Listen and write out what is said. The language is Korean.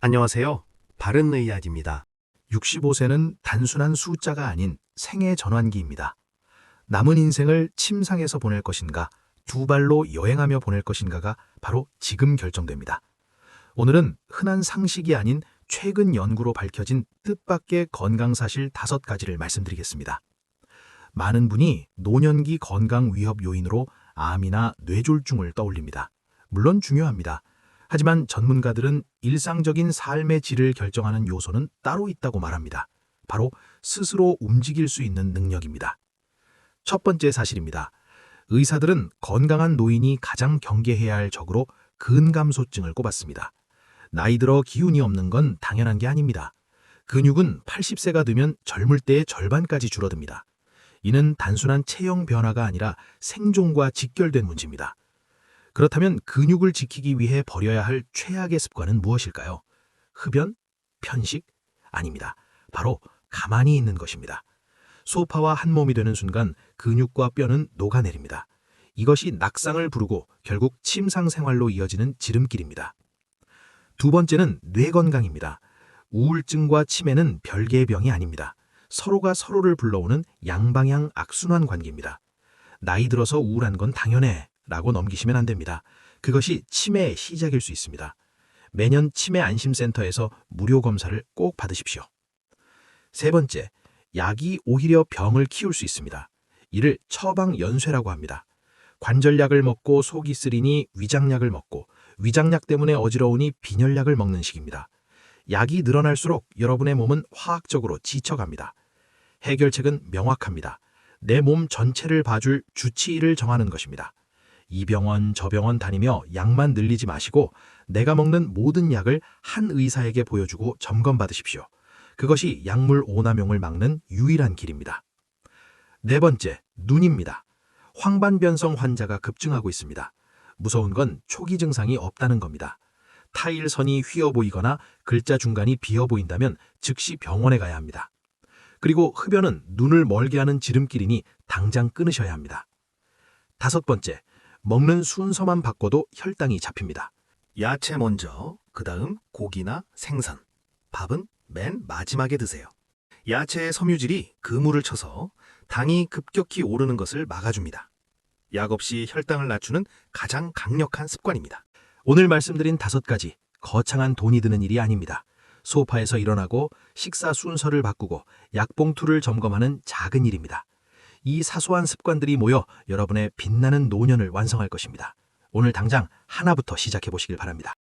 안녕하세요. 바른의학입니다. 65세는 단순한 숫자가 아닌 생애 전환기입니다. 남은 인생을 침상에서 보낼 것인가, 두 발로 여행하며 보낼 것인가가 바로 지금 결정됩니다. 오늘은 흔한 상식이 아닌 최근 연구로 밝혀진 뜻밖의 건강사실 다섯 가지를 말씀드리겠습니다. 많은 분이 노년기 건강 위협 요인으로 암이나 뇌졸중을 떠올립니다. 물론 중요합니다. 하지만 전문가들은 일상적인 삶의 질을 결정하는 요소는 따로 있다고 말합니다. 바로 스스로 움직일 수 있는 능력입니다. 첫 번째 사실입니다. 의사들은 건강한 노인이 가장 경계해야 할 적으로 근감소증을 꼽았습니다. 나이 들어 기운이 없는 건 당연한 게 아닙니다. 근육은 80세가 되면 젊을 때의 절반까지 줄어듭니다. 이는 단순한 체형 변화가 아니라 생존과 직결된 문제입니다. 그렇다면 근육을 지키기 위해 버려야 할 최악의 습관은 무엇일까요? 흡연? 편식? 아닙니다. 바로 가만히 있는 것입니다. 소파와 한 몸이 되는 순간 근육과 뼈는 녹아내립니다. 이것이 낙상을 부르고 결국 침상 생활로 이어지는 지름길입니다. 두 번째는 뇌 건강입니다. 우울증과 치매는 별개의 병이 아닙니다. 서로가 서로를 불러오는 양방향 악순환 관계입니다. 나이 들어서 우울한 건 당연해 라고 넘기시면 안 됩니다. 그것이 치매의 시작일 수 있습니다. 매년 치매 안심센터에서 무료 검사를 꼭 받으십시오. 세 번째, 약이 오히려 병을 키울 수 있습니다. 이를 처방연쇄라고 합니다. 관절약을 먹고 속이 쓰리니 위장약을 먹고 위장약 때문에 어지러우니 빈혈약을 먹는 식입니다. 약이 늘어날수록 여러분의 몸은 화학적으로 지쳐갑니다. 해결책은 명확합니다. 내 몸 전체를 봐줄 주치의를 정하는 것입니다. 이 병원 저 병원 다니며 약만 늘리지 마시고 내가 먹는 모든 약을 한 의사에게 보여주고 점검받으십시오. 그것이 약물 오남용을 막는 유일한 길입니다. 네 번째, 눈입니다. 황반변성 환자가 급증하고 있습니다. 무서운 건 초기 증상이 없다는 겁니다. 타일선이 휘어 보이거나 글자 중간이 비어 보인다면 즉시 병원에 가야 합니다. 그리고 흡연은 눈을 멀게 하는 지름길이니 당장 끊으셔야 합니다. 다섯 번째, 먹는 순서만 바꿔도 혈당이 잡힙니다. 야채 먼저, 그 다음 고기나 생선, 밥은 맨 마지막에 드세요. 야채의 섬유질이 그물을 쳐서 당이 급격히 오르는 것을 막아줍니다. 약 없이 혈당을 낮추는 가장 강력한 습관입니다. 오늘 말씀드린 다섯 가지 거창한 돈이 드는 일이 아닙니다. 소파에서 일어나고 식사 순서를 바꾸고 약봉투를 점검하는 작은 일입니다. 이 사소한 습관들이 모여 여러분의 빛나는 노년을 완성할 것입니다. 오늘 당장 하나부터 시작해 보시길 바랍니다.